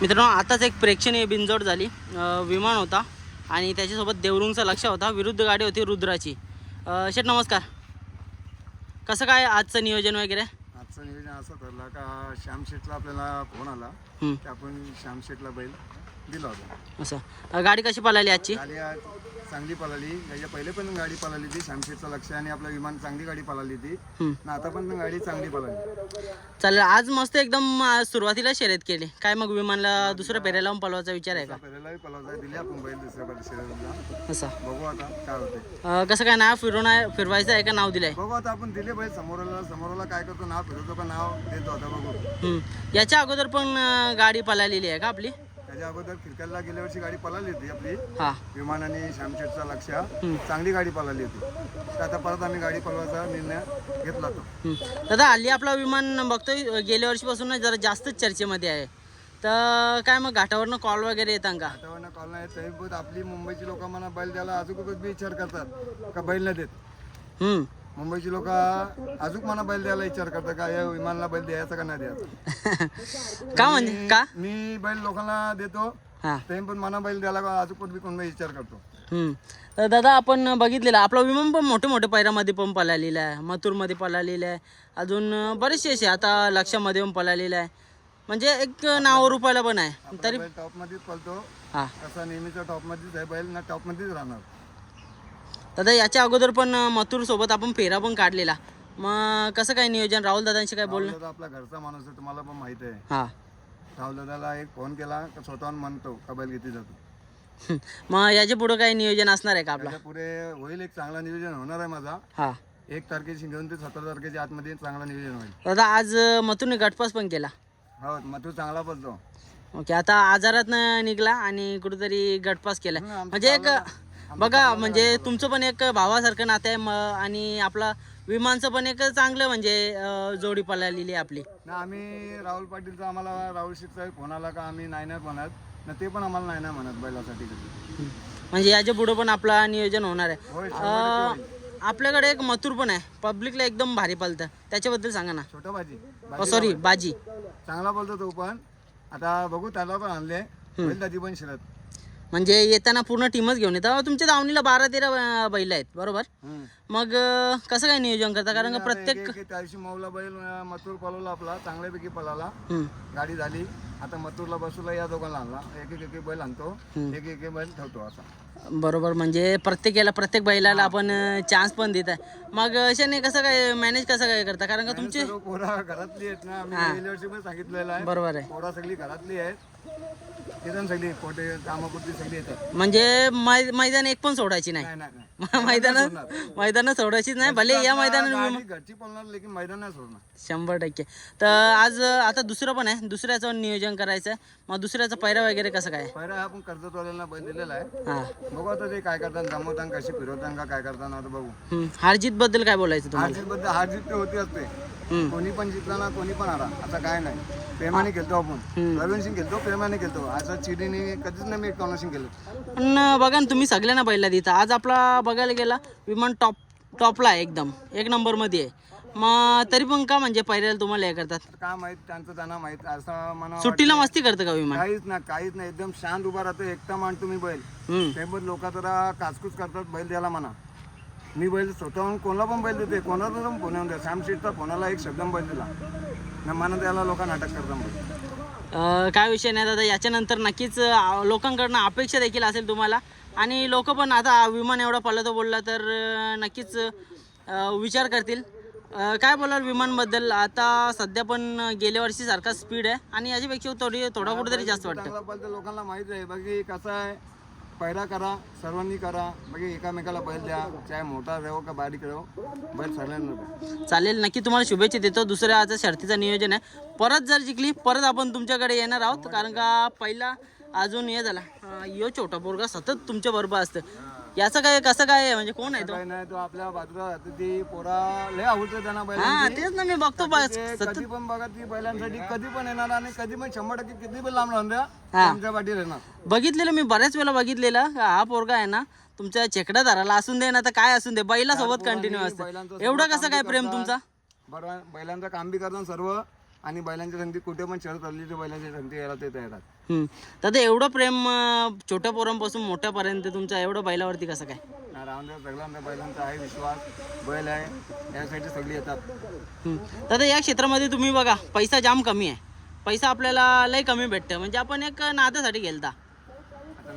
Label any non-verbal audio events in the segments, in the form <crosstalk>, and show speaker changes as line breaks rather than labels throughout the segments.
मित्रांनो आताच एक प्रेक्षणीय बिनजोड झाली. विमान होता आणि त्याच्यासोबत देवरुंगचा लक्ष होता. विरुद्ध गाडी होती रुद्राची. शेठ नमस्कार. कसं काय आजचं नियोजन वगैरे?
आजचं नियोजन असं ठरलं का श्याम शेटला आपल्याला फोन आला. की आपण श्याम शेटला बैल दिला होता.
असं. अं, गाडी कशी पळाली आजची?
गाडी आज चांगली पळाली. याच्या पहिले पण गाडी पळाली ती श्याम शेटचं लक्ष आणि आपलं विमान चांगली गाडी पळाली ती
हं.
आणि आता पण गाडी चांगली पळाली.
चालेल आज मस्त एकदम अं, सुरुवातीला शर्यत केली. काय मग विमानला दुसरं फेऱ्या लावून पळवायचा विचार आहे का?
पहिल्यालाही पळवता दिली आपण बैल दुसऱ्या
असं.
बघू आता काय होते
अं, कसं काय नाव फिरवून फिरवायचं आहे का नाव दिलंय?
बघू आता आपण दिले बैल समोरला. समोरला काय करतो नाव फिरवतो का नाव देतो आता बघू.
याच्या अगोदर पण अं, गाडी पळालेली आहे का आपली?
त्याच्या अगोदर खिरकलला गेल्या वर्षी गाडी पळाली होती आपली.
हां.
विमान आणि श्यामशेटचा लक्ष चांगली गाडी पळाली होती. तर आता परत आम्ही गाडी पळवायचा निर्णय घेतला तो.
हं. दादा हल्ली आपला विमान बघतोय गेल्या वर्षीपासून जरा जास्तच चर्चेमध्ये आहे. तर काय मग घाटावरनं कॉल वगैरे येतात का?
वातावरण कॉल नाही तरी पण आपली मुंबईची लोक म्हणा बैल द्यायला अजून बी विचार करतात का बैल नाही देत?
हं.
मुंबईची लोक अजून म्हणा बैल द्यायला विचार करतात का? या विमानाला बैल द्यायचा का नाही द्यायचा?
का म्हणजे? का?
मी बैल लोकांना देतो.
हां.
तरी पण मना बैल द्यायला का अजून पण बी कोण विचार करतो.
तर दादा आपण बघितलेलं आपला विमान पण मोठे मोठे पैरामध्ये पण पळालेला आहे. मथुरमध्ये पळालेला आहे. अजून बरेचसे असे आता लक्षामध्ये पण पळालेला आहे. म्हणजे एक नाव रुपयाला पण आहे. तरी
बैल टॉप मध्येच पळतो.
हां.
कसा नेहमीचा टॉप मध्येच आहे. बैल ना टॉप मध्येच राहणार.
दादा याच्या अगोदर पण मथुर सोबत आपण फेरा पण काढलेला. मग कसं काय नियोजन? राहुल दादांशी काय बोलणं?
दादा आपला घरचा माणूस आहे तुम्हाला पण माहिती आहे.
हां.
राहुल दादाला एक फोन केला का स्वतःहून म्हणतो का बैल किती जातो.
मग याच्या पुढं काही नियोजन असणार आहे का आपला?
त्याच्या पुढे होईल एक चांगला नियोजन होणार आहे माझा.
हां.
एक तारखेची घेऊन ते सतरा तारखेच्या आतमध्ये चांगला नियोजन होईल.
दादा आज मथुरने गटपास पण केला.
हो तू चांगला बोलतो.
ओके आता आजारात निघला आणि कुठेतरी गटपास केला. म्हणजे एक बघा म्हणजे तुमचं पण एक भावासारखं नातं आहे म- आणि आपला विमानचं पण एक चांगलं म्हणजे अं, जोडी पळालेली आहे आपली.
ना आम्ही राहुल पाटीलचा आम्हाला राहुल शेठचा फोन आला का आम्ही नाही नाही म्हणत. ना ते पण आम्हाला नाही नाही म्हणत बैलासाठी. कधी
म्हणजे याच्या पुढं पण आपला नियोजन होणार आहे.
होय शंभर टक्के होईल.
आपल्याकडे एक मथुर पण आहे. पब्लिकला एकदम भारी पळतं. त्याच्याबद्दल सांगा ना.
छोटा भाजी
सॉरी बाजी
चांगला बोलतो तो पण. आता बघू त्याला पण आणले. बैल दादी पण शिरत.
म्हणजे येताना पूर्ण टीमच घेऊन येतात. तुमच्या दावणीला बारा तेरा बैल आहेत बरोबर. मग कसं काय नियोजन करता? कारण का प्रत्येक
मौला बैल अं, मथुर पळवला आपला चांगल्यापैकी पळाला. गाडी झाली. आता मथुरला बसूला या दोघांना आणला. एक एक एक बैल आणतो. एक एक बैल ठेवतो असा.
बरोबर म्हणजे प्रत्येकाला प्रत्येक बैलाला आपण चान्स पण देत आहे. मग अशाने कसं काय मॅनेज कसं काय करता? कारण का तुमचे
पोरा घरातली आहेत ना. आम्ही गेल्या वर्षी पण सांगितलेलं आहे.
बरोबर आहे.
पोरा सगळी घरातली आहेत. येतात सगळी कोटे कामापुरती सगळी येतात.
म्हणजे मै- मैदान एक पण सोडायची नाही.
नाही नाही नाही. <laughs>
मैदान मैदान सोडायचीच नाही. भले या मैदानात
गाडी घरची पळणार लेकिन मैदान नाही सोडणार.
शंभर टक्के. तर आज आता दुसरं पण आहे. दुसऱ्याचं नियोजन करायचं. आहे. मग दुसऱ्याचा पैरा वगैरे कसं काय?
पहिला आपण कर्जतवाल्यांना बैल दिलेला आहे.
हां.
बघू आता ते काय करतात जमवताना कशी का काय आता बघू.
हारजीत बद्दल काय बोलायचं तुम्हाला?
हारजीत बद्दल हारजीत ते होती असते. कोणी पण जिंकला ना कोणी पण हारा. आता काय नाही. प्रेमाने खेळतो आपण. प्रवीण सिंग खेळतो प्रेमाने खेळतो. असं चिडीने कधीच नाही मी कॉनर्सिंग केलं.
पण बघा ना तुम्ही सगळ्यांना बैला देता आज आपला बघायला गेला विमान टॉप टॉपला आहे एकदम. एक नंबरमध्ये आहे. मग तरी पण का म्हणजे पहिल्याला तुम्हाला हे करतात?
आता काय माहीत त्यांचं त्यांना माहीत. असं मला
सुट्टीला मस्ती करतं का विमान?
काहीच ना काहीच नाही. एकदम शांत उभा राहतो. एकटा मान तुम्ही बैल. ते पण लोक जरा काचकूच करतात बैल द्यायला म्हणा. मी बैल स्वतःहून कोणाला पण बैल देते कोणाला पण फोन येऊन द्या. सॅम शेटचा फोनाला एक शब्द बैल दिला. न म्हणा त्याला लोक नाटक करतात बैल
अं, काय विषय नाही दादा याच्यानंतर नक्कीच अं, लोकांकडनं अपेक्षा देखील असेल तुम्हाला. आणि लोक पण आता विमान एवढा पडला बोलला तर अं, नक्कीच अं, विचार करतील. अं, काय बोलाल विमानबद्दल? आता सध्या पण गेल्या वर्षी सारखा स्पीड आहे. आणि याच्यापेक्षा थोडी थोडा कुठेतरी जास्त वाटतं.
चांगला बैल तर लोकांना माहीत आहे. बाकी कसं आहे पैरा करा सर्वांनी करा म्हणजे एकामेकाला बैल द्या. चाहे मोठा राहो का बारीक राहो बैल सर्वांना द्या
चालेल नक्की तुम्हाला शुभेच्छा देतो. दुसऱ्या आज शर्तीचं नियोजन आहे. परत जर जिंकली परत आपण तुमच्याकडे येणार आहोत. कारण का पहिला अजून हे झाला. अं, यो छोटा पोरगा सतत तुमच्या बरोबर असतं. याचं काय कसं काय? म्हणजे कोण आहे तो?
नाही तो आपल्या बाजूला राहते ती पोरा लय आवडतं त्यांना
हा तेच ना मी बघतो बा-
ते
सतत
कधी पण बघा ती बैलांसाठी कधी पण येणार आणि कधी पण शंभर टक्के किती पण लांब लावून द्या
हा.
आमच्या पाठी
बघितलेलं मी बऱ्याच वेळा बघितलेलं. का हा पोरगा आहे ना तुमच्या चेकडा धराला असून दे ना तर काय असून दे बैला सोबत कंटिन्यू असतं. एवढं कसं काय प्रेम तुमचा?
बरोबर बैलांचं काम बी करतात सर्व आणि बैलांच्या संधी कुठे पण आली तर बैलांच्या संधी यायला ते तयार आहेत.
दादा एवढं प्रेम छोट्या पोरांपासून मोठ्यापर्यंत तुमचं एवढं बैलावरती कसं काय?
रामदेव सगळ्यांना बैलांचा आहे विश्वास बैल आहे यासाठी सगळी येतात.
दादा या क्षेत्रामध्ये तुम्ही बघा पैसा जाम कमी आहे. पैसा आपल्याला लय कमी भेटतं म्हणजे आपण एक नात्यासाठी गेलता.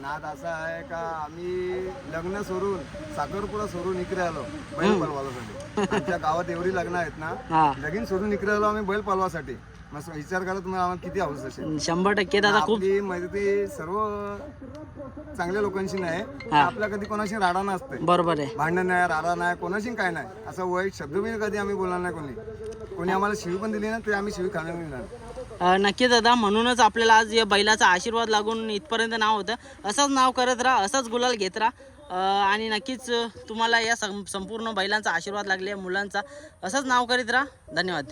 नाद असा आहे का आम्ही लग्न सोडून साखरपुडा सोडून इकडे आलो बैल पलवासाठी आमच्या गावात एवढी लग्न आहेत ना
हा.
लगीन सोडून इकडे आलो आम्ही बैल पलवासाठी मग विचार करा तुम्हाला आम्हाला किती हौस असेल.
शंभर टक्के दादा खूप
आपली मैत्री सर्व चांगल्या लोकांशी नाही आपल्या कधी कोणाशी राडा नसते.
बरोबर आहे.
भांडण नाही राडा नाही कोणाशी काय नाही. असं वाईट शब्द बी कधी आम्ही बोलणार नाही कोणी. कोणी आम्हाला शिवी पण दिली ना ते आम्ही शिवी खाणार नाही
अ, नक्की दादा म्हणूनच आपल्याला आज या बैलाचा आशीर्वाद लागून इथपर्यंत नाव होतं. असंच नाव करत राहा असंच गुलाल घेत राहा. अ, आणि नक्कीच अ, तुम्हाला या सं संपूर्ण बैलांचा आशीर्वाद लागले मुलांचा. असंच नाव करीत राहा. धन्यवाद.